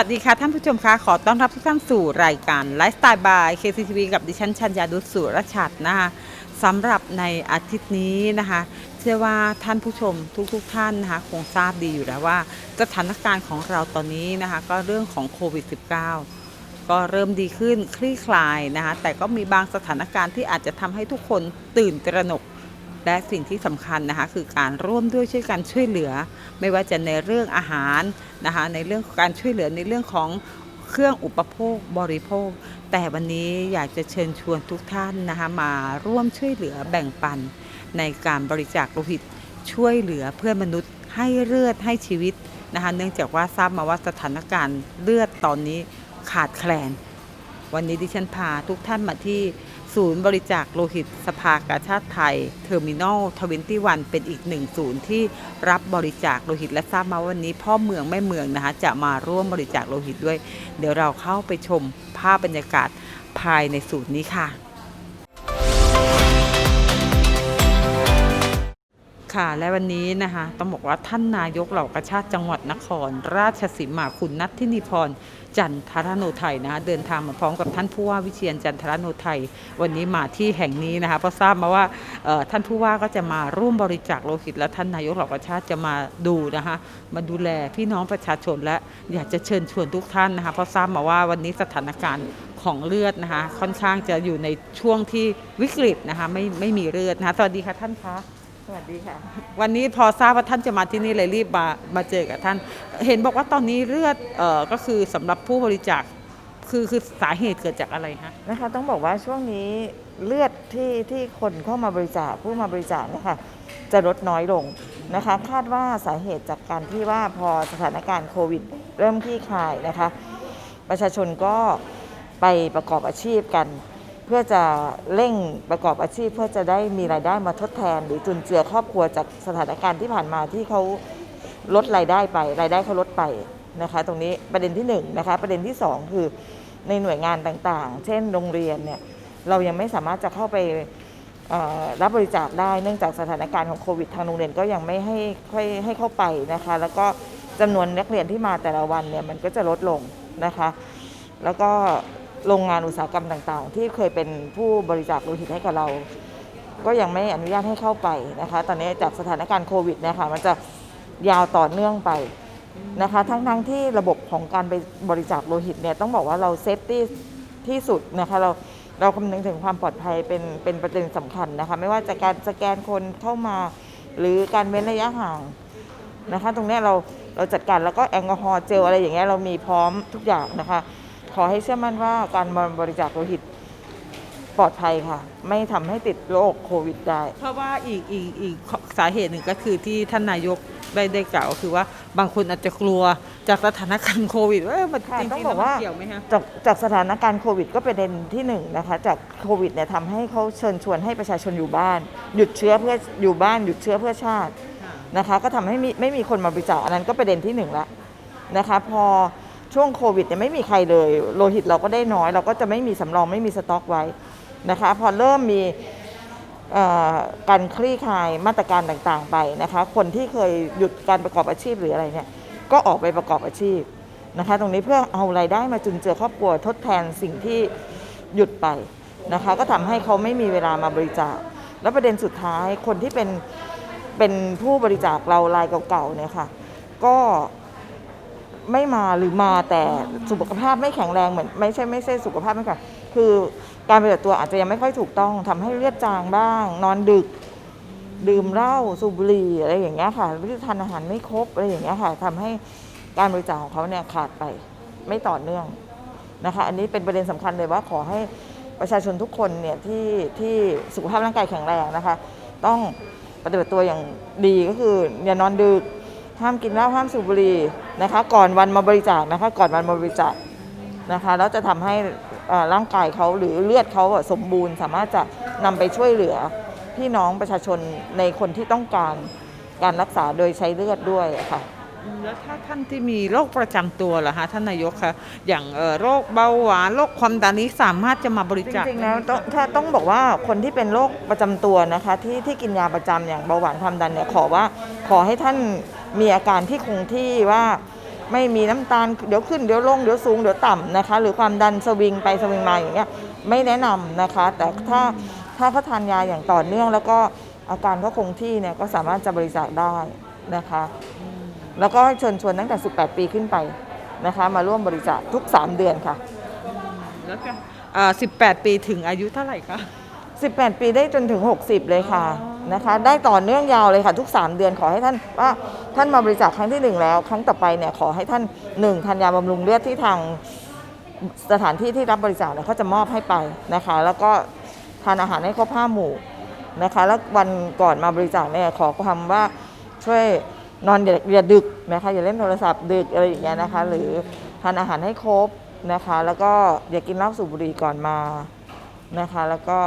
สวัสดีค่ะท่านผู้ชมคะขอต้อนรับทุกท่านสู่รายการไลฟ์สไตล์บาย KCTV กับดิฉันชัญญาดุษสุรชัดนะคะสำหรับในอาทิตย์นี้นะคะ เชื่อว่าท่านผู้ชมทุกๆทท่านนะคะคงทราบดีอยู่แล้วว่าสถานการณ์ของเราตอนนี้นะคะก็เรื่องของโควิด -19 ก็เริ่มดีขึ้นคลี่คลายนะคะแต่ก็มีบางสถานการณ์ที่อาจจะทำให้ทุกคนตื่นตระหนก และสิ่งที่สำคัญนะคะคือการร่วมด้วยช่วยกันช่วยเหลือ ไม่ว่าจะในเรื่องอาหารนะคะในเรื่องของการช่วยเหลือในเรื่องของเครื่องอุปโภคบริโภค แต่วันนี้อยากจะเชิญชวนทุกท่านนะคะมาร่วมช่วยเหลือแบ่งปัน ในการบริจาคโลหิตช่วยเหลือเพื่อนมนุษย์ให้เลือดให้ชีวิตนะคะเนื่องจากว่าทราบมาว่าสถานการณ์เลือดตอนนี้ขาดแคลน วันนี้ดิฉันพาทุกท่านมาที่ ศูนย์บริจาคโลหิตสภากาชาติไทยเทอร์มินอลทเวนตี้วันเป็นอีกหนึ่งศูนย์ที่รับบริจาคโลหิตและทราบมาวันนี้ พ่อเมืองแม่เมืองนะคะจะมาร่วมบริจาคโลหิตด้วย เดี๋ยวเราเข้าไปชมภาพบรรยากาศภายในศูนย์นี้ค่ะค่ะและวันนี้นะคะต้องบอกว่าท่านนายกเหล่ากระชาติจังหวัดนคร ราชสีมาคุณนัททินีพร จันทรโนไทยนะคะเดินทางมาพร้อมกับท่านผู้ว่าวิเชียนจันทรโนไทยวันนี้มาที่แห่งนี้นะคะเพราะทราบมาว่าท่านผู้ว่าก็จะมาร่วมบริจาคโลหิต และท่านนายกเหล่ากระชาติจะมาดูนะคะมาดูแลพี่น้องประชาชนและอยากจะเชิญชวนทุกท่านนะคะเพราะทราบมาว่าวันนี้สถานการณ์ของเลือดนะคะค่อนข้างจะอยู่ในช่วงที่วิกฤตนะคะไม่ไม่มีเลือดนะคะสวัสดีค่ะท่านคะ สวัสดีค่ะ วันนี้พอทราบว่าท่านจะมาที่นี่เลยรีบมามาเจอกับท่าน เห็นบอกว่าตอนนี้เลือดเอ่อก็คือสำหรับผู้บริจาคคือคือสาเหตุเกิดจากอะไรฮะนะคะต้องบอกว่าช่วงนี้เลือดที่ที่คนเข้ามาบริจาคผู้มาบริจาคเนี่ยค่ะจะลดน้อยลงนะคะ คาดว่าสาเหตุจากการที่ว่าพอสถานการณ์โควิด เริ่มคลี่คลายนะคะ ประชาชนก็ไปประกอบอาชีพกัน เพื่อจะเร่งประกอบอาชีพ เพื่อจะได้มีรายได้มาทดแทน หรือจุนเจือครอบครัวจากสถานการณ์ที่ผ่านมาที่เขาลดรายได้ไป รายได้เขาลดไปนะคะ ตรงนี้ประเด็นที่หนึ่งนะคะประเด็นที่สองคือในหน่วยงานต่างๆ เช่นโรงเรียนเนี่ยเรายังไม่สามารถจะเข้าไปรับบริจาคได้เนื่องจากสถานการณ์ของโควิดทางโรงเรียนก็ยังไม่ให้ค่อยให้เข้าไปนะคะ แล้วก็จำนวนนักเรียนที่มาแต่ละวันเนี่ยมันก็จะลดลงนะคะ แล้วก็ โรงงานอุตสาหกรรมต่างๆ ที่เคยเป็นผู้บริจาคโลหิตให้กับเรา ก็ยังไม่อนุญาตให้เข้าไปนะคะ ตอนนี้จากสถานการณ์โควิดนะคะมันจะยาวต่อเนื่องไปนะคะ ทั้งทั้งที่ระบบของการไปบริจาคโลหิตเนี่ยต้องบอกว่าเราเซฟตี้ที่สุดนะคะเราเราคำนึงถึงความปลอดภัยเป็นเป็นประเด็นสำคัญนะคะ ไม่ว่าจะการสแกนคนเข้ามา หรือการเว้นระยะห่างนะคะ ตรงเนี้ยเราเราจัดการแล้วก็แอลกอฮอล์เจลอะไรอย่างเงี้ยเรามีพร้อมทุกอย่างนะคะ อให้เชื่อมั่นว่าการบริจาคโลหิตปลอดภัยค่ะ ไม่ทำให้ติดโรคโควิดได้ เพราะว่าอีกอีกอีกสาเหตุหนึ่งก็คือที่ท่านนายกได้ได้กล่าวก็คือว่าบางคนอาจจะกลัวจากสถานการณ์โควิดว่าเอ้ยมันค่ะจริงๆต้องแล้วบอกมันว่าเกี่ยวไหมฮะ จากจากสถานการณ์โควิดก็เป็นประเด็นที่หนึ่งนะคะ จากโควิดเนี่ยทำให้เขาเชิญชวนให้ประชาชนอยู่บ้าน หยุดเชื้อเพื่ออยู่บ้านหยุดเชื้อเพื่อชาติ นะคะก็ทำให้มีไม่มีคนมาบริจาคอันนั้นก็ประเด็นที่หนึ่งละนะคะพอ ช่วงโควิดเนี่ยไม่มีใครเลย โลหิตเราก็ได้น้อย เราก็จะไม่มีสำรองไม่มีสต็อกไว้นะคะพอเริ่มมีการคลี่คลายมาตรการต่างๆไปนะคะคนที่เคยหยุดการประกอบอาชีพหรืออะไรเนี่ยก็ออกไปประกอบอาชีพนะคะตรงนี้เพื่อเอารายได้มาจุนเจือครอบครัวทดแทนสิ่งที่หยุดไปนะคะก็ทำให้เขาไม่มีเวลามาบริจาค แล้วประเด็นสุดท้ายคนที่เป็นเป็นผู้บริจาคเรารายเก่าๆเนี่ยค่ะก็ ไม่มาหรือมาแต่สุขภาพไม่แข็งแรงเหมือนไม่ใช่ไม่ใช่สุขภาพไม่แข็งคือการปฏิบัติตัวอาจจะยังไม่ค่อยถูกต้องทำให้เลือดจางบ้าง นอนดึก ดื่มเหล้าสูบบุหรี่อะไรอย่างเงี้ยค่ะหรือทานอาหารไม่ครบอะไรอย่างเงี้ยค่ะทำให้การบริจาคของเขาเนี่ยขาดไปไม่ต่อเนื่องนะคะอันนี้เป็นประเด็นสำคัญเลยว่าขอให้ประชาชนทุกคนเนี่ยที่ที่สุขภาพร่างกายแข็งแรงนะคะ ต้องปฏิบัติตัวอย่างดีก็คืออย่านอนดึก ห้ามกินเหล้าห้ามสูบบุหรี่นะคะ ก่อนวันมาบริจาคนะคะ ก่อนวันมาบริจาคนะคะ แล้วจะทำให้เอ่อร่างกายเขาหรือเลือดเขาอะสมบูรณ์ สามารถจะนำไปช่วยเหลือพี่น้องประชาชนในคนที่ต้องการการรักษาโดยใช้เลือดด้วยอะค่ะแล้วถ้าท่านที่มีโรคประจำตัวล่ะฮะท่านนายกคะอย่างเอ่อโรคเบาหวานโรคความดันนี้สามารถจะมาบริจจาคริงๆแล้วต้องถ้าต้องบอกว่าคนที่เป็นโรคประจำตัวนะคะที่ที่กินยาประจำอย่างเบาหวานความดันเนี่ยขอว่าขอให้ท่าน มีอาการที่คงที่ว่าไม่มีน้ำตาลเดี๋ยวขึ้นเดี๋ยวลงเดี๋ยวสูงเดี๋ยวต่ำนะคะ หรือความดันสวิงไปสวิงมาอย่างเงี้ยไม่แนะนำนะคะ แต่ถ้าถ้าเขาทานยาอย่างต่อเนื่อง แล้วก็อาการเขาคงที่เนี่ยก็สามารถจะบริจาคได้นะคะ แล้วก็เชิญชวนตั้งแต่ 18 ปีขึ้นไปนะคะ มาร่วมบริจาคทุก 3 เดือนค่ะแล้วก็อ่า18 ปีถึงอายุเท่าไหร่คะ 18 ปีได้จนถึง 60 เลยค่ะอ๋อนะคะ ได้ต่อเนื่องยาวเลยค่ะ ทุก 3 เดือนขอให้ท่านว่าท่านมาบริจาคครั้งที่ 1 แล้ว ครั้งต่อไปเนี่ยขอให้ท่าน1ทานยาบำรุงเลือดที่ทางสถานที่ที่รับบริจาคเนี่ยเขาจะมอบให้ไปนะคะ แล้วก็ทานอาหารให้ครบห้าหมู่นะคะ แล้ววันก่อนมาบริจาคเนี่ยขอความว่าช่วยนอนอย่าอย่าดึกนะคะอย่าเล่นโทรศัพท์ดึกอะไรอย่างเงี้ยนะคะ หรือทานอาหารให้ครบนะคะ แล้วก็อย่ากินเหล้าสูบบุหรี่ก่อนมา นะคะ แล้วก็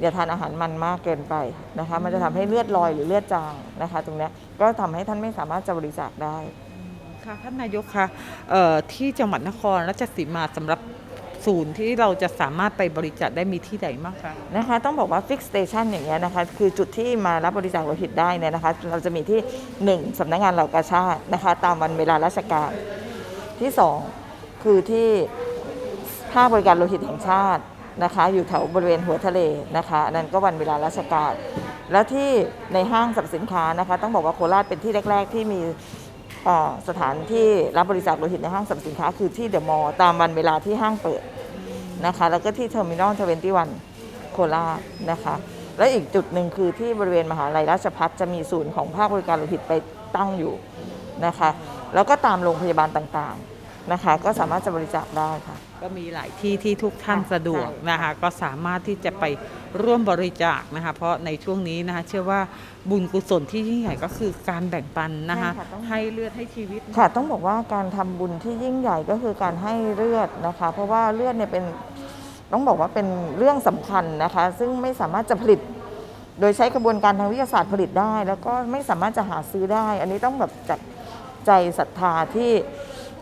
อย่าทานอาหารมันมากเกินไปนะคะ มันจะทำให้เลือดลอยหรือเลือดจางนะคะ ตรงเนี้ยก็ทำให้ท่านไม่สามารถจะบริจาคได้ ค่ะท่านนายกคะเอ่อที่จังหวัดนครราชสีมาสำหรับศูนย์ที่เราจะสามารถไปบริจาคได้มีที่ไหนบ้างคะ นะคะต้องบอกว่า Fix Station อย่างเงี้ยนะคะคือจุดที่มารับบริจาคโลหิตได้เนี่ยนะคะเราจะมีที่ 1สำนักงานเหล่ากาชาตินะคะตามวันเวลาราชการที่ 2 คือที่ภาคบริการโลหิตแห่งชาติ นะคะอยู่แถวบริเวณหัวทะเลนะคะนนั้นก็วันเวลาราชการแล้วที่ในห้างสรรพสินค้านะคะต้องบอกว่าโคราชเป็นที่แรก ๆ ที่มีสถานที่รับบริจาคโลหิตในห้างสรรพสินค้าคือที่เดอะมอลล์ตามวันเวลาที่ห้างเปิดนะคะแล้วก็ที่เทอร์มินอลทเวนตี้วันโคราชนะคะและอีกจุดหนึ่งคือที่บริเวณมหาลัยราชพัฒจะมีศูนย์ของภาคบริการโลหิตไปตั้งอยู่นะคะแล้วก็ตามโรงพยาบาลต่างๆ นะคะ ก็สามารถจะบริจาคได้ค่ะ ก็มีหลายที่ที่ทุกท่านค่ะสะดวกใช่นะคะ ก็สามารถที่จะไปร่วมบริจาคนะคะ เพราะในช่วงนี้นะคะเชื่อว่าบุญกุศลที่ยิ่งใหญ่ก็คือการแบ่งปันนะคะใช่ค่ะต้อง ให้เลือดให้ชีวิต ค่ะต้องบอกว่าการทำบุญที่ยิ่งใหญ่ก็คือการให้เลือดนะคะ เพราะว่าเลือดเนี่ยเป็นต้องบอกว่าเป็นเรื่องสำคัญนะคะ ซึ่งไม่สามารถจะผลิต โดยใช้กระบวนการทางวิทยาศาสตร์ผลิตได้ แล้วก็ไม่สามารถจะหาซื้อได้ อันนี้ต้องแบบจากใจศรัทธาที่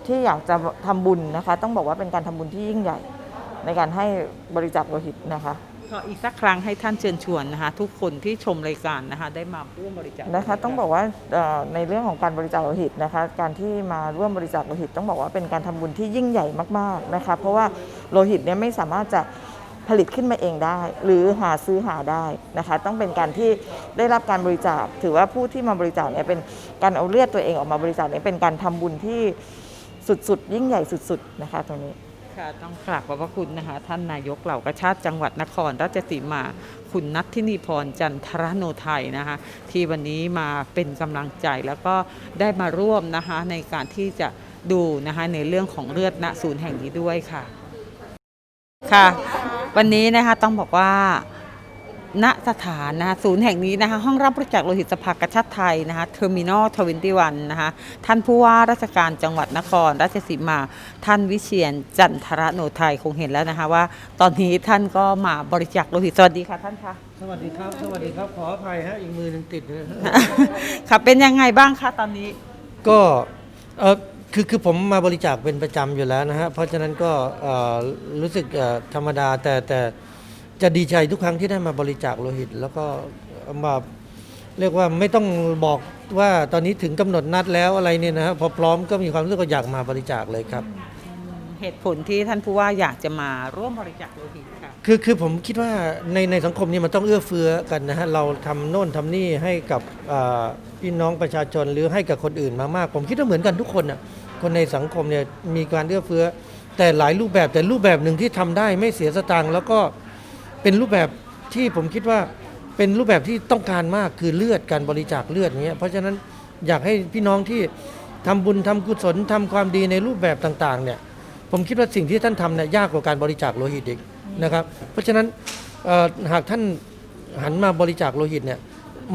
ที่อยากจะทำบุญนะคะ ต้องบอกว่าเป็นการทำบุญที่ยิ่งใหญ่ ในการให้บริจาคโลหิตนะคะขออีกสักครั้งให้ท่านเชิญชวนนะคะ ทุกคนที่ชมรายการนะคะ ได้มาร่วมบริจาคนะคะ ต้องบอกว่าเอ่อในเรื่องของการบริจาคโลหิตนะคะ การที่มาร่วมบริจาคโลหิต ต้องบอกว่าเป็นการทำบุญที่ยิ่งใหญ่มากๆนะคะ เพราะว่าโลหิตเนี่ยไม่สามารถจะผลิตขึ้นมาเองได้ หรือหาซื้อหาได้นะคะ ต้องเป็นการที่ได้รับการบริจาค ถือว่าผู้ที่มาบริจาคเนี่ยเป็นการเอาเลือดตัวเองออกมาบริจาคเนี่ยเป็นการทำบุญที่ สุดๆ ยิ่งใหญ่สุดๆ นะคะตรงนี้ ค่ะต้องกราบขอบพระคุณนะคะ ท่านนายกเหล่ากชาติจังหวัดนครราชสีมา คุณนัทธินีพรจันทรโนไทยนะคะ ที่วันนี้มาเป็นกำลังใจแล้วก็ได้มาร่วมนะคะในการที่จะดูนะคะในเรื่องของเลือดณศูนย์แห่งนี้ด้วยค่ะ ค่ะ วันนี้นะคะต้องบอกว่า ณสถานนะคะศูนย์แห่งนี้นะคะห้องรับบริจาคโลหิตสภากาชาติไทยนะคะเทอร์มินอลทเวนตี้วันนะคะท่านผู้ว่าราชการจังหวัดนครราชสีมา ท่านวิเชียนจันทรโนไทยคงเห็นแล้วนะคะว่า ตอนนี้ท่านก็มาบริจาคโลหิตสวัสดีค่ะท่านคะสวัสดีครับสวัสดีครับขออภัยฮะอีกมือหนึ่งติดเลยฮะ ค่ะเป็นยังไงบ้างคะตอนนี้ ก็เออคือคือผมมาบริจาคเป็นประจำอยู่แล้วนะฮะเพราะฉะนั้นก็เอ่อรู้สึกเอ่อธรรมดาแต่แต่ จะดีใจทุกครั้งที่ได้มาบริจาคโลหิต แล้วก็มาเรียกว่าไม่ต้องบอกว่าตอนนี้ถึงกำหนดนัดแล้วอะไรเนี่ยนะฮะพอพร้อมก็มีความรู้สึกว่าอยากมาบริจาคเลยครับ เหตุผลที่ท่านผู้ว่าอยากจะมาร่วมบริจาคโลหิตค่ะ คือคือผมคิดว่าในในสังคมนี้มันต้องเอื้อเฟื้อกันนะฮะเราทำโน่นทำนี่ให้กับอ่าพี่น้องประชาชนหรือให้กับคนอื่นมามาก ผมคิดว่าเหมือนกันทุกคนน่ะคนในสังคมเนี่ยมีการเอื้อเฟื้อ แต่หลายรูปแบบแต่รูปแบบหนึ่งที่ทำได้ไม่เสียสตางค์แล้วก็ เป็นรูปแบบที่ผมคิดว่าเป็นรูปแบบที่ต้องการมากคือเลือดการบริจาคเลือดอย่างเงี้ยเพราะฉะนั้นอยากให้พี่น้องที่ทำบุญทำกุศลทำความดีในรูปแบบต่างๆเนี่ยผมคิดว่าสิ่งที่ท่านทำเนี่ยยากกว่าการบริจาคโลหิตอีกนะครับ เพราะฉะนั้นหากท่านหันมาบริจาคโลหิตเนี่ย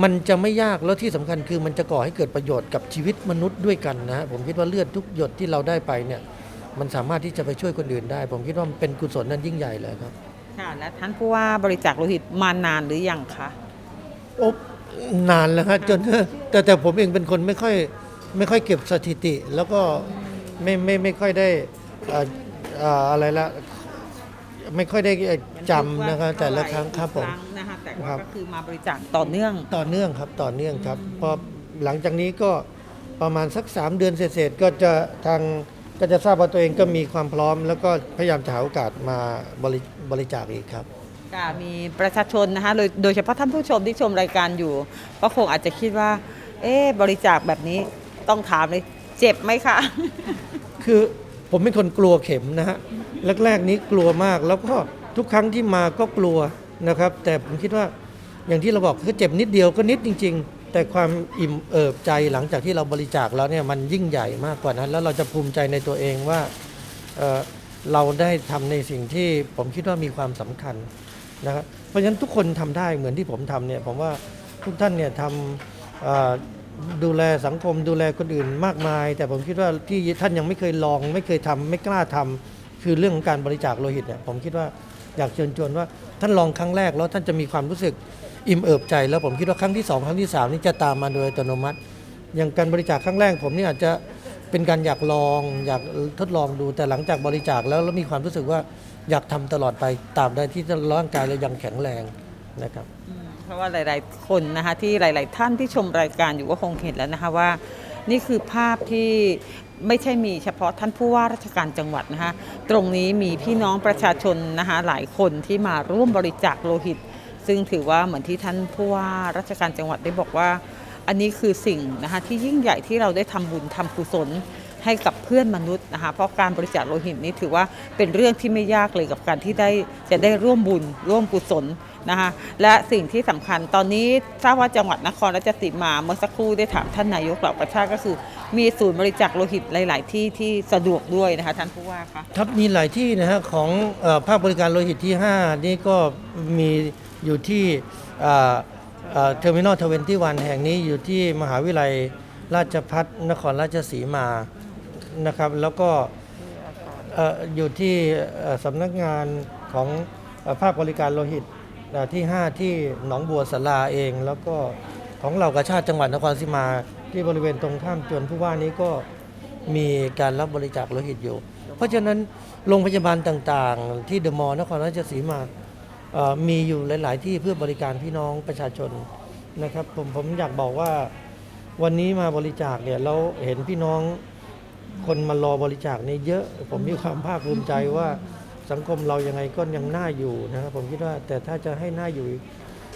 มันจะไม่ยากแล้วที่สำคัญคือมันจะก่อให้เกิดประโยชน์กับชีวิตมนุษย์ด้วยกันนะฮะผมคิดว่าเลือดทุกหยดที่เราได้ไปเนี่ยมันสามารถที่จะไปช่วยคนอื่นได้ ผมคิดว่ามันเป็นกุศลนั้นยิ่งใหญ่เลยครับ ค่ะและท่านผู้ว่าบริจาคโลหิตมานานหรือยังคะ โอ้นานแล้วฮะจน แต่แต่ผมเองเป็นคนไม่ค่อยไม่ค่อยเก็บสถิติ แล้วก็ไม่ไม่ไม่ค่อยได้เอ่อเอ่ออะไรละไม่ค่อยได้จำนะครับแต่ละครั้งครับผมครั้งนะคะแต่คว่ารับ ก็คือมาบริจาคต่อเนื่อง ต่อเนื่องครับต่อเนื่องครับพอหลังจากนี้ก็ประมาณสัก 3 เดือนเศษๆก็จะทาง ก็จะทราบว่าตัวเองก็มีความพร้อม แล้วก็พยายามจะหาโอกาสมาบริบริจาคอีกครับค่ะมีประชาชนนะคะโดยโดยเฉพาะท่านผู้ชมที่ชมรายการอยู่ ก็คงอาจจะคิดว่า เอ๊ะบริจาคแบบนี้ต้องถามเลยเจ็บไหมคะ คือผมเป็นคนกลัวเข็มนะฮะแรกๆนี้กลัวมากแล้วก็ทุกครั้งที่มาก็กลัวนะครับ แต่ผมคิดว่าอย่างที่เราบอกคือเจ็บนิดเดียวก็นิดจริง ๆ แต่ความอิ่มเอิบใจหลังจากที่เราบริจาคแล้วเนี่ยมันยิ่งใหญ่มากกว่านั้น แล้วเราจะภูมิใจในตัวเองว่าเเราได้ทำในสิ่งที่ผมคิดว่ามีความสำคัญนะครับเพราะฉะนั้นทุกคนทำได้เหมือนที่ผมทำเนี่ยผมว่าทุกท่านเนี่ยทำดูแลสังคมดูแลคนอื่นมากมาย แต่ผมคิดว่าที่ท่านยังไม่เคยลอง ไม่เคยทำไม่กล้าทำคือเรื่องของการบริจาคโลหิตเนี่ยผมคิดว่าอยากเชิญชวนว่าท่านลองครั้งแรกแล้วท่านจะมีความรู้สึก อิ่มเอิบใจ แล้วผมคิดว่าครั้งที่สองครั้งที่สามนี่จะตามมาโดยอัตโนมัติ อย่างการบริจาคครั้งแรกผมนี่อาจจะเป็นการอยากลอง อยากทดลองดูแต่หลังจากบริจาคแล้วแล้วมีความรู้สึกว่าอยากทำตลอดไปตาบใดที่ร่างกายเรายังแข็งแรงนะครับเพราะว่าหลาย ๆ คนนะคะที่หลาย ๆ ท่านที่ชมรายการอยู่ก็คงเห็นแล้วนะคะว่า นี่คือภาพที่ไม่ใช่มีเฉพาะท่านผู้ว่าราชการจังหวัดนะคะตรงนี้มีพี่น้องประชาชนนะคะหลายคนที่มาร่วมบริจาคโลหิต ซึ่งถือว่าเหมือนที่ท่านผู้ว่าราชการจังหวัดได้บอกว่า อันนี้คือสิ่งนะคะที่ยิ่งใหญ่ที่เราได้ทำบุญทำกุศลให้กับเพื่อนมนุษย์นะคะเพราะการบริจาคโลหิตนี้ถือว่าเป็นเรื่องที่ไม่ยากเลยกับการที่ได้จะได้ร่วมบุญร่วมกุศลนะคะและสิ่งที่สำคัญตอนนี้ทราบว่าจังหวัดนครราชสีมาเมื่อสักครู่ได้ถามท่านนายกเหล่าประชาก็คือ มีศูนย์บริจาคโลหิตหลาย ๆ ที่ที่สะดวกด้วยนะคะท่านผู้ว่าคะครับมีหลายที่นะฮะของภาคบริการโลหิตที่ 5 นี่ก็มี อยู่ที่เทอร์มินอลทเวนตี้วันแห่งนี้อยู่ที่มหาวิทยาลัยราชพัฒนครราชสีมานะครับ แล้วก็อยู่ที่สำนักงานของภาคบริการโลหิตเอ่อที่ 5 ที่หนองบัวสลาเอง แล้วก็ของเหล่ากาชาติจังหวัดนครสีมาที่บริเวณตรงข้ามจวนผู้ว่านี้ก็มีการรับบริจาคโลหิตอยู่ เพราะฉะนั้นโรงพยาบาลต่างๆ ที่เดอะมอลล์นครราชสีมา มีอยู่หลาย ๆ ที่เพื่อบริการพี่น้องประชาชนนะครับผมผมอยากบอกว่าวันนี้มาบริจาคเนี่ยเราเห็นพี่น้องคนมารอบริจาคเนี่ยเยอะ ผมมีความภาคภูมิใจว่าสังคมเรายังไงก็ยังน่าอยู่นะครับผมคิดว่าแต่ถ้าจะให้น่าอยู่อีก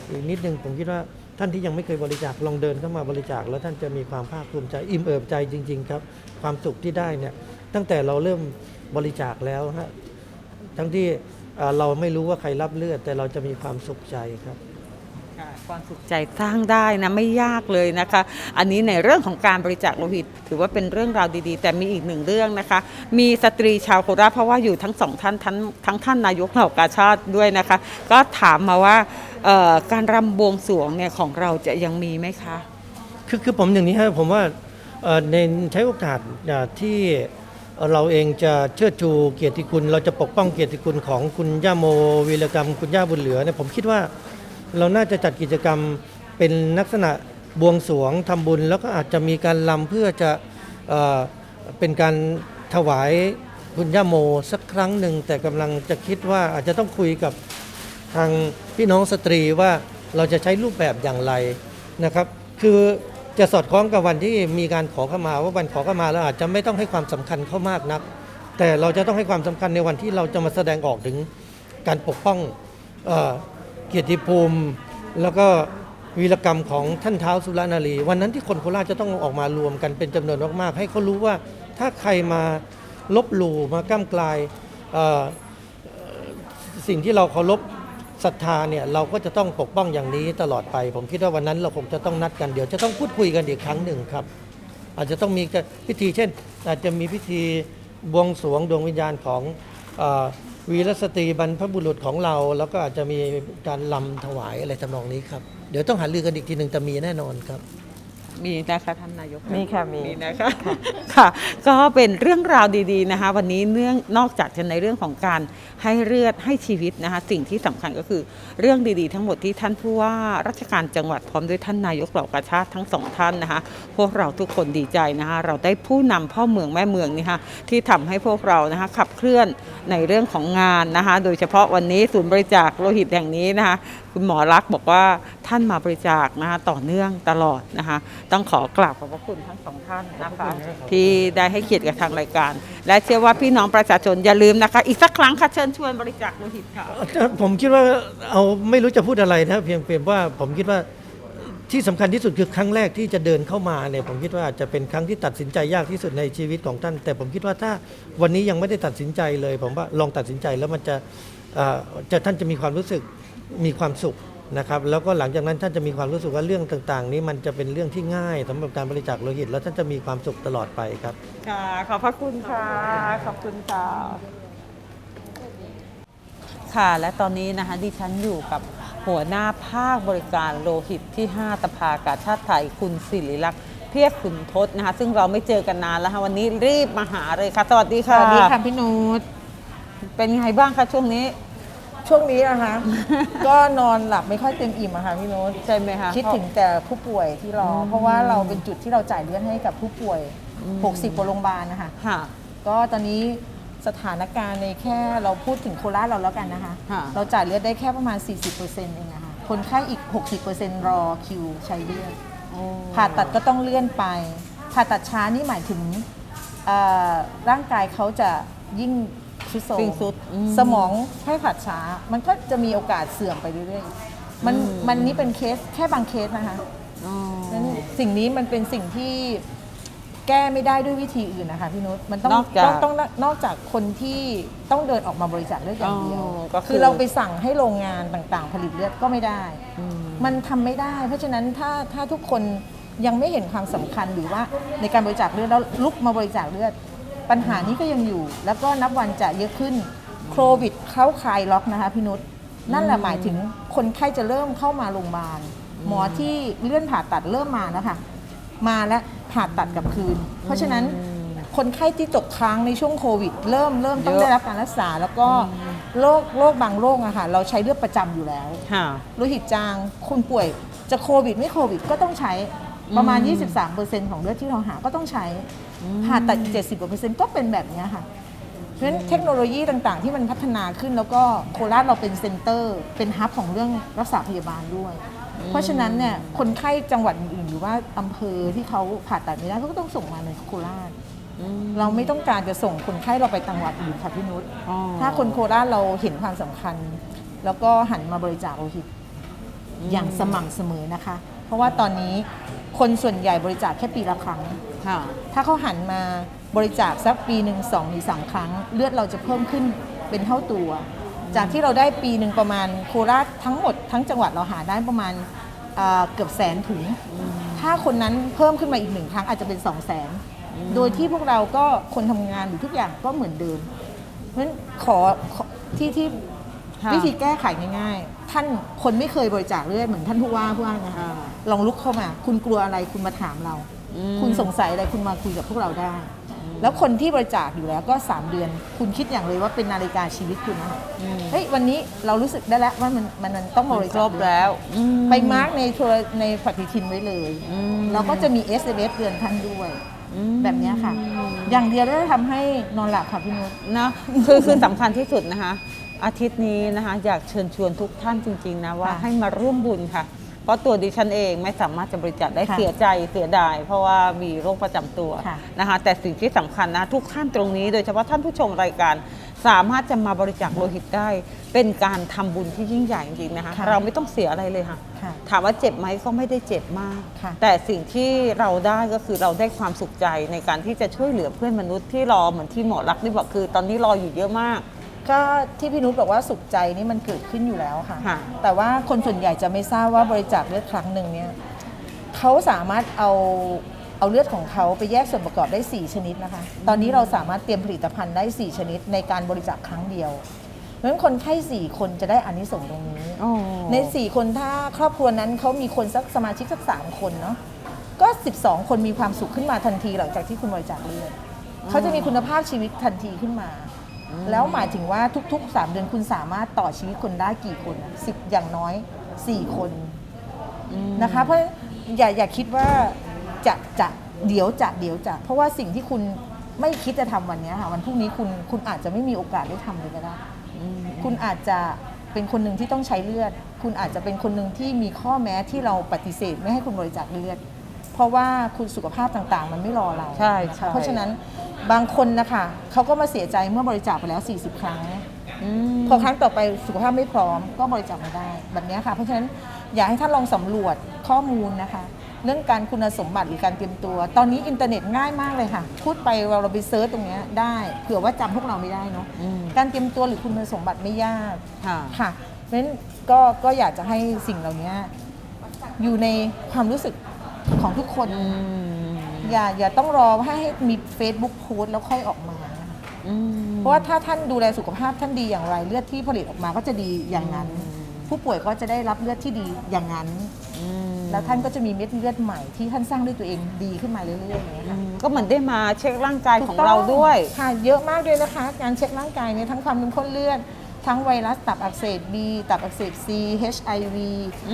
อีกนิดนึงผมคิดว่าท่านที่ยังไม่เคยบริจาคลองเดินเข้ามาบริจาค แล้วท่านจะมีความภาคภูมิใจอิ่มเอิบใจจริง ๆ ครับ ความสุขที่ได้เนี่ยตั้งแต่เราเริ่มบริจาคแล้วฮะทั้งที่ เอ่อเราไม่รู้ว่าใครรับเลือด แต่เราจะมีความสุขใจครับค่ะความสุขใจสร้างได้นะไม่ยากเลยนะคะ อันนี้ในเรื่องของการบริจาคโลหิต ถือว่าเป็นเรื่องราวดีๆ แต่มีอีกหนึ่งเรื่องนะคะ มีสตรีชาวโคราชเพราะว่าอยู่ทั้งสองท่านทั้งทั้งท่านนายกเหล่ากาชาติด้วยนะคะ ก็ถามมาว่าเอ่อการรำบวงสรวงเนี่ยของเราจะยังมีไหมคะ คือคือผมอย่างนี้ครับผมว่าเอ่อในใช้โอกาสอ่าที่ เราเองจะเชิดชูเกียรติคุณ เราจะปกป้องเกียรติคุณของคุณย่าโมวีรกรรม คุณย่าบุญเหลือเนี่ยผมคิดว่าเราน่าจะจัดกิจกรรมเป็นลักษณะบวงสรวงทำบุญ แล้วก็อาจจะมีการลำเพื่อจะเอเป็นการถวายคุณย่าโมสักครั้งหนึ่งแต่กำลังจะคิดว่าอาจจะต้องคุยกับทางพี่น้องสตรีว่าเราจะใช้รูปแบบอย่างไรนะครับ คือ จะสอดคล้องกับวันที่มีการขอเข้ามาว่าวันขอเข้ามาแล้วอาจจะไม่ต้องให้ความสำคัญเข้ามากนัก แต่เราจะต้องให้ความสำคัญในวันที่เราจะมาแสดงออกถึงการปกป้องเอเกียรติภูมิ แล้วก็วีรกรรมของท่านเท้าวสุรนารี วันนั้นที่คนโคราชจะต้องออกมารวมกันเป็นจำนวนมากๆ ให้เขารู้ว่าถ้าใครมาลบหลู่มาก้ำกลายสิ่งที่เราเคารพ ศรัทธาเนี่ยเราก็จะต้องปกป้องอย่างนี้ตลอดไป ผมคิดว่าวันนั้นเราคงจะต้องนัดกันเดี๋ยวจะต้องพูดคุยกันอีกครั้งหนึ่งครับ อาจจะต้องมีพิธีเช่น อาจจะมีพิธีบวงสรวงดวงวิญญาณของอวีรสตรีบรรพบุรุษของเรา แล้วก็อาจจะมีการลำถวายอะไรทำนองนี้ครับ เดี๋ยวต้องหารือกันอีกทีหนึ่งแต่มีแน่นอนครับ มีนะคะท่านนายกมีค่ะมีมีนะคะค่ะก็เป็นเรื่องราวดีๆนะคะ วันนี้เนื่องนอกจากจะในเรื่องของการให้เลือดให้ชีวิตนะคะสิ่งที่สำคัญก็คือเรื่องดีๆ ทั้งหมดที่ท่านผู้ว่าราชการจังหวัดพร้อมด้วยท่านนายกเหล่ากาชาติทั้งสองท่านนะคะพวกเราทุกคนดีใจนะคะเราได้ผู้นำพ่อเมืองแม่เมืองนี่ค่ะที่ทำให้พวกเรานะคะขับเคลื่อนในเรื่องของงานนะคะโดยเฉพาะวันนี้ศูนย์บริจาคโลหิตแห่งนี้นะคะ คุณคุณหมอรักษณ์บอกว่าท่านมาบริจาคนะคะต่อเนื่องตลอดนะคะต้องขอกราบขอบพระคุณทั้งสองท่านนะคะที่ได้ให้เกียรติกับทางรายการ และเชื่อว่าพี่น้องประชาชนอย่าลืมนะคะ อีกสักครั้งค่ะเชิญชวนบริจาคโลหิตค่ะผมคิดว่าเอาไม่รู้จะพูดอะไรนะเพียงเพียงว่าผมคิดว่าที่สำคัญที่สุดคือครั้งแรกที่จะเดินเข้ามาเนี่ยผมคิดว่าอาจจะเป็นครั้งที่ตัดสินใจยากที่สุดในชีวิตของท่าน แต่ผมคิดว่าถ้าวันนี้ยังไม่ได้ตัดสินใจเลย ผมว่าลองตัดสินใจแล้วมันจะเอ่อจะท่านจะมีความรู้สึก มีความสุขนะครับแล้วก็หลังจากนั้นท่านจะมีความรู้สึกว่าเรื่องต่างๆ นี้มันจะเป็นเรื่องที่ง่ายสำหรับการบริจาคโลหิต แล้วท่านจะมีความสุขตลอดไปครับค่ะขอบพระคุณค่ะขอบคุณค่ะค่ะและตอนนี้นะคะดิฉันอยู่กับหัวหน้าภาคบริการโลหิตที่ 5 ตภากาชาติไทยคุณศิริลักษณ์เพียรขุนทศนะคะซึ่งเราไม่เจอกันนานแล้วค่ะวันนี้รีบมาหาเลยค่ะสวัสดีสค่ะวัสดีค่ะพี่นุชเป็นไงบ้างคะช่วงนี้ ช่วงนี้นะคะ ก็นอนหลับไม่ค่อยเต็มอิ่มอะค่ะพี่นุชใช่ไหมคะคิดถึงแต่ผู้ป่วยที่รออเพราะว่าเราเป็นจุดที่เราจ่ายเลือดให้กับผู้ป่วย 60กว่าโรงพยาบาลนะคะค่ะก็ตอนนี้สถานการณ์ในแค่เราพูดถึงโคราชเราแล้วกันนะคะค่ะเราจ่ายเลือดได้แค่ประมาณ 40%เองนะคะคนไข้อีก 60%รอคิวใช้เลือดผ่าตัดก็ต้องเลื่อนไป ผ่าตัดช้านี่หมายถึงเอ่อร่างกายเขาจะยิ่ง ชุดโทรยิ่มงทรุดอืมสมองให้ผ่าช้า มันก็จะมีโอกาสเสื่อมไปเรื่อยๆมันมันนี่เป็นเคสแค่บางเคสนะคะอ๋อนั้นสิ่งนี้มันเป็นสิ่งที่แก้ไม่ได้ด้วยวิธีอื่นนะคะพี่นุชมันต้องนอกจากต้องต้องนอกจากคนที่ต้องเดินออกมาบริจาคเลือดอย่างเดียวอ๋อก็คือคือเราไปสั่งให้โรงงานต่างๆ ผลิตเลือดก็ไม่ได้ มันทำไม่ได้ เพราะฉะนั้นถ้าถ้าทุกคนยังไม่เห็นความสำคัญหรือว่าในการบริจาคเลือดแล้วลุกมาบริจาคเลือด ปัญหานี้ก็ยังอยู่ แล้วก็นับวันจะเยอะขึ้นโควิดเข้าคลายล็อกนะคะพี่นุชนั่นแหละหมายถึงคนไข้จะเริ่มเข้ามาโรงพยาบาลหมอที่เลื่อนผ่าตัดเริ่มมาแล้วค่ะมาแล้วผ่าตัดกลับคืน เพราะฉะนั้นคนไข้ที่ตกค้างในช่วงโควิด เริ่มเริ่มต้องเยอะได้รับการรักษา แล้วก็โรคโรคบางโรคอะค่ะเราใช้เลือดประจำอยู่แล้วค่ะโลหิตจางคนป่วยจะโควิดไม่โควิดก็ต้องใช้ประมาณ 23%ของเลือดที่เราหาก็ต้องใช้ ผ่าตัดอีก70%ก็เป็นแบบเนี้ยค่ะ เพราะฉะนั้นเทคโนโลยีต่างๆ ที่มันพัฒนาขึ้นแล้วก็โคราชเราเป็นเซ็นเตอร์ เป็นฮับของเรื่องรักษาพยาบาลด้วย เพราะฉะนั้นเนี่ยคนไข้จังหวัดอื่นๆหรือว่าอำเภอที่เขาผ่าตัดไม่ได้เขาก็ต้องส่งมาในโคราช เราไม่ต้องการจะส่งคนไข้เราไปจังหวัดอื่นค่ะพี่นุชอ๋อ ถ้าคนโคราชเราเห็นความสำคัญ แล้วก็หันมาบริจาคโลหิต อย่างสม่ำเสมอนะคะ เพราะว่าตอนนี้คนส่วนใหญ่บริจาคแค่ปีละครั้ง ค่ะถ้าเขาหันมาบริจาคสักปีหนึ่งสองหรือสามครั้ง เลือดเราจะเพิ่มขึ้นเป็นเท่าตัว จากที่เราได้ปีหนึ่งประมาณโคราชทั้งหมดทั้งจังหวัดเราหาได้ประมาณเอ่อเกือบแสนถุง ถ้าคนนั้นเพิ่มขึ้นมาอีกหนึ่งครั้งอาจจะเป็นสองแสนโดยที่พวกเราก็คนทำงานหรือทุกอย่างก็เหมือนเดิม เพราะฉะนั้นขอขอที่ที่ ค่ะวิธีแก้ไขง่ายๆ ท่านคนไม่เคยบริจาคเลือดเหมือนท่านผู้ว่าผู้ว่านะคะอ่าลองลุกเข้ามา คุณกลัวอะไรคุณมาถามเราอืม คุณสงสัยอะไรคุณมาคุยกับพวกเราได้ แล้วคนที่บริจาคอยู่แล้วก็ 3 เดือน คุณคิดอย่างเลยว่าเป็นนาฬิกาชีวิตคุณนะคะเฮ้ยวันนี้เรารู้สึกได้แล้วว่ามันมันมันต้องบริคจารคบแล้วอืมไปมาร์กในโทรในปฏิทินไว้เลยอืมเราก็จะมี s อ s เตือนท่านด้วยแบบเนี้ยค่ะ อย่างเดียวได้ทำให้นอนหลับค่ะพี่นุชนะคือคือสำคัญที่สุดนะคะ อาทิตย์นี้นะคะ อยากเชิญชวนทุกท่านจริง ๆ นะว่าค่ะให้มาร่วมบุญค่ะ เพราะตัวดิฉันเองไม่สามารถจะบริจาคได้ค่ะเสียใจเสียดาย เพราะว่ามีโรคประจำตัวค่ะนะคะ แต่สิ่งที่สำคัญนะทุกท่านตรงนี้ โดยเฉพาะท่านผู้ชมรายการ สามารถจะมาบริจาคโลหิตได้ เป็นการทำบุญที่ยิ่งใหญ่จริงๆนะคะ ค่ะ เราไม่ต้องเสียอะไรเลยค่ะ ค่ะ ถามว่าเจ็บไหมก็ไม่ได้เจ็บมาก ค่ะแต่สิ่งที่เราได้ก็คือเราได้ความสุขใจในการที่จะช่วยเหลือเพื่อนมนุษย์ที่รอเหมือนที่หมอรักษณ์ได้บอกคือ ตอนนี้รออยู่เยอะมาก ก็ที่พี่นุชบอกว่าสุขใจนี่มันเกิดขึ้นอยู่แล้วค่ะ ค่ะ แต่ว่าคนส่วนใหญ่จะไม่ทราบว่าบริจาคเลือดครั้งหนึ่งเนี่ยเขาสามารถเอาเอาเลือดของเขาไปแยกส่วนประกอบได้ 4 ชนิดนะคะ ตอนนี้เราสามารถเตรียมผลิตภัณฑ์ได้ 4 ชนิด ในการบริจาคครั้งเดียว เพราะฉะนั้นคนไข้4คนจะได้อานิสงส์ตรงนี้ อ๋อใน 4 คนถ้าครอบครัวนั้นเขามีคนสักสมาชิกสัก 3 คนเนาะก็ 12 คนมีความสุขขึ้นมาทันทีหลังจากที่คุณบริจาคเลือดเขาจะมีคุณภาพชีวิตทันทีขึ้นมา แล้วหมายถึงว่าทุก ๆ 3 เดือนคุณสามารถต่อชีวิตคนได้กี่คนสิบอย่างน้อย 4 คนนะคะ เพราะอย่าอย่าคิดว่าจะจะเดี๋ยวจะเดี๋ยวจะ เพราะว่าสิ่งที่คุณไม่คิดจะทำวันเนี้ยค่ะวันพรุ่งนี้คุณคุณอาจจะไม่มีโอกาสได้ทำเลยก็ได้คุณอาจจะไปเป็นคนหนึ่งที่ต้องใช้เลือด คุณอาจจะเป็นคนหนึ่งที่มีข้อแม้ที่เราปฏิเสธไม่ให้คุณบริจาคเลือด เพราะว่าคุณสุขภาพต่างๆ มันไม่รอเราใช่ใช่เพราะฉะนั้น บางคนนะคะเขาก็มาเสียใจเมื่อบริจาคไปแล้ว 40 ครั้งอืมพอครั้งต่อไปสุขภาพไม่พร้อมก็บริจาคไม่ได้แบบนี้ค่ะ เพราะฉะนั้นอยากให้ท่านลองสำรวจข้อมูลนะคะ เรื่องการคุณสมบัติหรือการเตรียมตัว ตอนนี้อินเทอร์เน็ตง่ายมากเลยค่ะ พูดไปเราเราไปเซิร์ชตรงเนี้ยได้เผื่อว่าจำพวกเราไม่ได้เนาะอืมการเตรียมตัวหรือคุณสมบัติไม่ยากค่ะค่ะเพราะฉะนั้นก็ก็อยากจะให้สิ่งเหล่านี้อยู่ในความรู้สึกของทุกคน อืมอย่าอย่าต้องรอให้ให้มี Facebook โพสต์แล้วค่อยออกมา อืม เพราะว่าถ้าท่านดูแลสุขภาพท่านดีอย่างไร เลือดที่ผลิตออกมาก็จะดีอย่างนั้นผู้ป่วยก็จะได้รับเลือดที่ดีอย่างนั้น อืมแล้วท่านก็จะมีเม็ดเลือดใหม่ที่ท่านสร้างด้วยตัวเองดีขึ้นมาเรื่อยๆอย่างเงี้ยอืค่ะมก็เหมือนได้มาเช็คร่างกายของถูกต้เราด้วย ค่ะเยอะมากด้วยนะคะ การเช็คร่างกายเนี่ยทั้งความเป็นข้นเลือด ทั้งไวรัสตับอักเสบ B ตับอักเสบ C HIV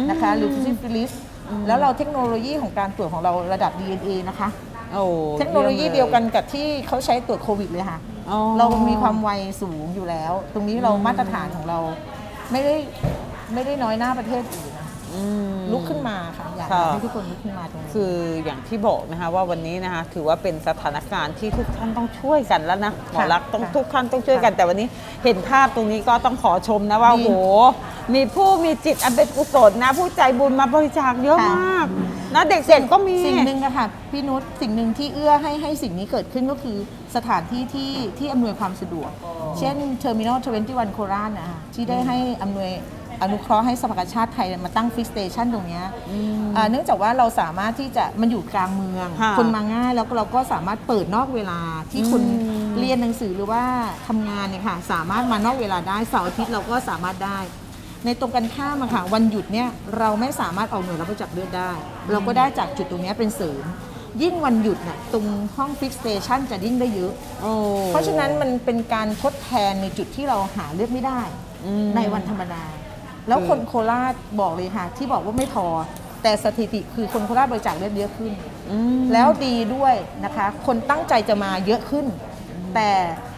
นะคะหรือซิฟิลิส แล้วเราเทคโนโลยีของการตรวจของเราระดับ DNA นะคะ โอ้เทคโนโลยีเดียวกันกับที่เขาใช้ตรวจโควิดเลยค่ะ อ๋อ เรามีความไวสูงอยู่แล้ว ตรงนี้เรามาตรฐานของเรา ไม่ได้ไม่ได้น้อยหน้าประเทศอื่นนะอืม ลุกขึ้นมาค่ะอยากค่ะ ให้ทุกคนลุกขึ้นมาตรงนี้ คืออย่างที่บอกนะคะว่าวันนี้นะคะถือว่าเป็นสถานการณ์ที่ทุกท่านต้องช่วยกันแล้วนะหมอรักษณ์ต้องค่ะทุกท่านต้องช่วยกัน แต่วันนี้เห็นภาพตรงนี้ก็ต้องขอชมนะว่าดี โอ้โหมีผู้มีจิตอันเป็นกุศลนะ ผู้ใจบุญมาบริจาคเยอะค่ะมากนะเด็กๆก็มี สิ่งหนึ่งอะค่ะพี่นุชสิ่งหนึ่งที่เอื้อให้ให้สิ่งนี้เกิดขึ้นก็คือสถานที่ที่ที่อำนวยความสะดวก เช่น Terminal 21 โคราชนะคะที่ได้ให้อำนวย อนุเคราะห์ให้สภากาชาติไทยมาตั้งฟิกสเตชันตรงเนี้ยอ่าเนื่องจากว่าเราสามารถที่จะมันอยู่กลางเมือง ค่ะคนมาง่ายแล้วก็เราก็สามารถเปิดนอกเวลาที่คนอืมเรียนหนังสือหรือว่าทำงานเนี่ยค่ะสามารถมานอกเวลาได้เสาร์อาทิตย์เราก็สามารถได้ ในตรงกันข้ามอะค่ะวันหยุดเนี่ยเราไม่สามารถออกหน่วยรับบริจาคเลือดได้ เราก็ได้จากจุดตรงเนี้ยเป็นเสริม ยิ่งวันหยุดน่ะตรงห้องฟิกสเตชันจะยิ่งได้เยอะ โอ้ เพราะฉะนั้นมันเป็นการทดแทนในจุดที่เราหาเลือดไม่ได้ อืม ในวันธรรมดา แล้วคนโคราชบอกเลยค่ะ ที่บอกว่าไม่พอ แต่สถิติคือคนโคราชบริจาคเลือดเยอะขึ้นอืมแล้วดีด้วยนะคะ คนตั้งใจจะมาเยอะขึ้น แต่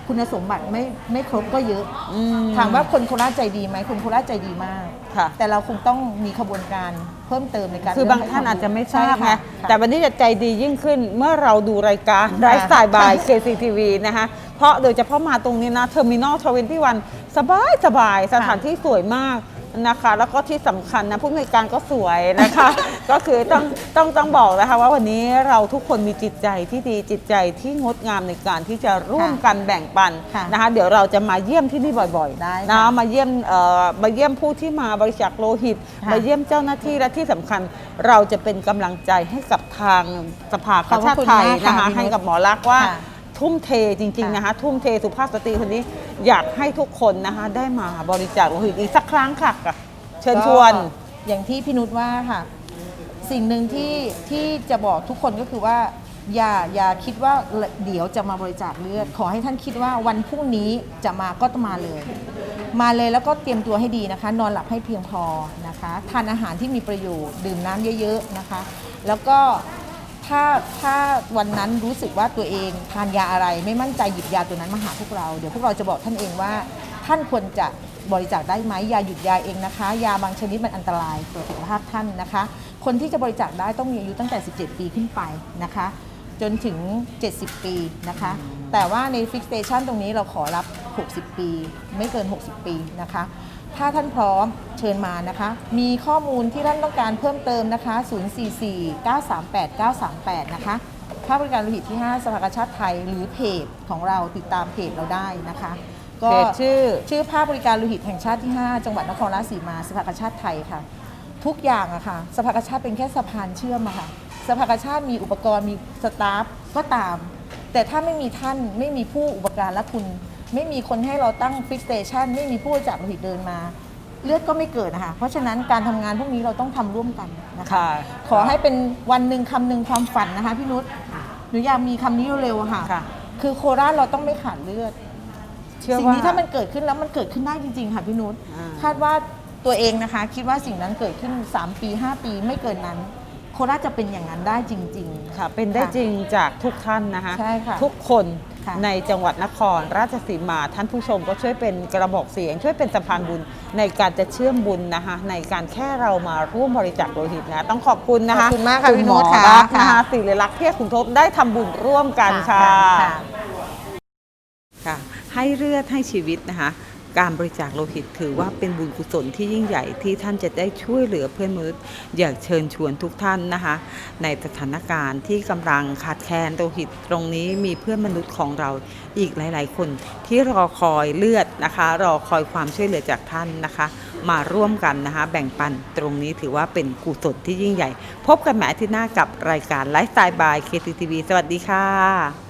คุณสมบัติไม่ไม่ครบก็เยอะอืมถามว่าคนโคราชใจดีไหมคนโคราชใจดีมากค่ะแต่เราคงต้องมีขบวนการเพิ่มเติมในการคือบางท่านอาจจะไม่ทราบใช่ไงค่ะแต่วันนี้จะใจดียิ่งขึ้นเมื่อเราดูรายการไลฟ์สไตล์บาย KCTV นะคะเพราะโดยเฉพาะมาตรงนี้นะเทอร์มินอลทเวนตี้วันสบายสบายสถานที่สวยมาก นะคะ แล้วก็ที่สำคัญนะผู้ในวยการก็สวยนะคะ ก็คือต้องต้องต้องบอกนะคะว่าวันนี้เราทุกคนมีจิตใจที่ดีจิตใจที่งดงามในการที่จะร่วมกันแบ่งปันค่ะนะคะ เดี๋ยวเราจะมาเยี่ยมที่นี่บ่อยได้ๆค่ะนะมาเยี่ยมเอ่อมาเยี่ยมผู้ที่มาบริจาคโลหิต ค่ะมาเยี่ยมเจ้าหน้าที่และที่สำคัญเราจะเป็นกำลังใจให้กับทางสภากาชาติไทยขอบพระคุณมากนะคะค่ะพี่นุชให้กับหมอรักษณ์ว่า ค่ะ ทุ่มเทจริงๆค่ะนะคะ ทุ่มเทสุภาพสตรีคนนี้อยากให้ทุกคนนะคะได้มาบริจาคโลหิตอีกสักครั้งค่ะ เชิญชวนก็อย่างที่พี่นุชว่าค่ะ สิ่งหนึ่งที่ที่จะบอกทุกคนก็คือว่า อย่าอย่าคิดว่าเดี๋ยวจะมาบริจาคเลือด ขอให้ท่านคิดว่าวันพรุ่งนี้จะมาก็ต้องมาเลย มาเลยแล้วก็เตรียมตัวให้ดีนะคะ นอนหลับให้เพียงพอนะคะ ทานอาหารที่มีประโยชน์ดื่มน้ำเยอะ ๆนะคะ แล้วก็ ถ้าถ้าวันนั้นรู้สึกว่าตัวเองทานยาอะไร ไม่มั่นใจหยิบยาตัวนั้นมาหาพวกเรา เดี๋ยวพวกเราจะบอกท่านเองว่า ท่านควรจะบริจาคได้ไหมยาหยุดยาเองนะคะ ยาบางชนิดมันอันตรายต่อสุขภาพท่านนะคะ คนที่จะบริจาคได้ต้องมีอายุตั้งแต่ 17 ปีขึ้นไปนะคะ จนถึง 70 ปีนะคะ แต่ว่าในฟิกเตชันตรงนี้เราขอรับ 60 ปี ไม่เกิน 60 ปีนะคะ ถ้าท่านพร้อมเชิญมานะคะ มีข้อมูลที่ท่านต้องการเพิ่มเติมนะคะ 044 938 938 นะคะภาคบริการโลหิตที่ 5 สภากาชาติไทยหรือเพจของเราติดตามเพจเราได้นะคะ ก็เพจชื่อชื่อภาคบริการโลหิตแห่งชาติที่ 5 จังหวัดนครราชสีมาสภากาชาติไทยค่ะ ทุกอย่างอะค่ะ สภากาชาติเป็นแค่สะพานเชื่อมอะค่ะ สภากาชาติมีอุปกรณ์มีสตาฟก็ตาม แต่ถ้าไม่มีท่านไม่มีผู้อุปการและคุณ ไม่มีคนให้เราตั้งฟิกสเตชันไม่มีผู้จากโลหิตเดินมา เลือดก็ไม่เกิดนะคะเพราะฉะนั้นการทำงานพวกนี้เราต้องทำร่วมกันนะคะค่ะขอให้เป็นวันหนึ่งคำหนึ่งความฝันนะคะพี่นุชหนูอยากมีคำนี้เร็วๆอะค่ะค่ะ คือโคราชเราต้องไม่ขาดเลือดเชื่อสิ่งว่านี้ถ้ามันเกิดขึ้นแล้วมันเกิดขึ้นได้จริง ๆ ค่ะพี่นุชอ่าคาดว่าตัวเองนะคะ คิดว่าสิ่งนั้นเกิดขึ้น 3 ปี 5 ปีไม่เกินนั้น โคราชจะเป็นอย่างนั้นได้จริง ๆ ค่ะ เป็นได้จริงจากทุกท่านนะคะใช่ค่ะทุกคนค่ะ ในจังหวัดนครราชสีมา ท่านผู้ชมก็ช่วยเป็นกระบอกเสียง ช่วยเป็นสะพานบุญในการจะเชื่อมบุญนะคะในการแค่เรามาร่วมบริจาคโลหิตนะ ต้องขอบคุณนะคะขอบคุณมากค่ะณพี่หมนุอชค่ะรักนะคะค่ะศิริลักษณ์เทพขุนทศได้ทำบุญร่วมกันค่ะค่ะค่ะ ให้เลือดให้ชีวิตนะคะ การบริจาคโลหิตถือว่าเป็นบุญกุศลที่ยิ่งใหญ่ที่ท่านจะได้ช่วยเหลือเพื่อนมนุษย์อยากเชิญชวนทุกท่านนะคะ ในสถานการณ์ที่กำลังขาดแคลนโลหิต ตรงนี้มีเพื่อนมนุษย์ของเราอีกหลาย ๆ คน ที่รอคอยเลือดนะคะ รอคอยความช่วยเหลือจากท่านนะคะ มาร่วมกันนะคะ แบ่งปันตรงนี้ถือว่าเป็นกุศลที่ยิ่งใหญ่ พบกันใหม่ทิตย์หน้ากับรายการไลฟ์สไตล์บาย KTTV สวัสดีค่ะ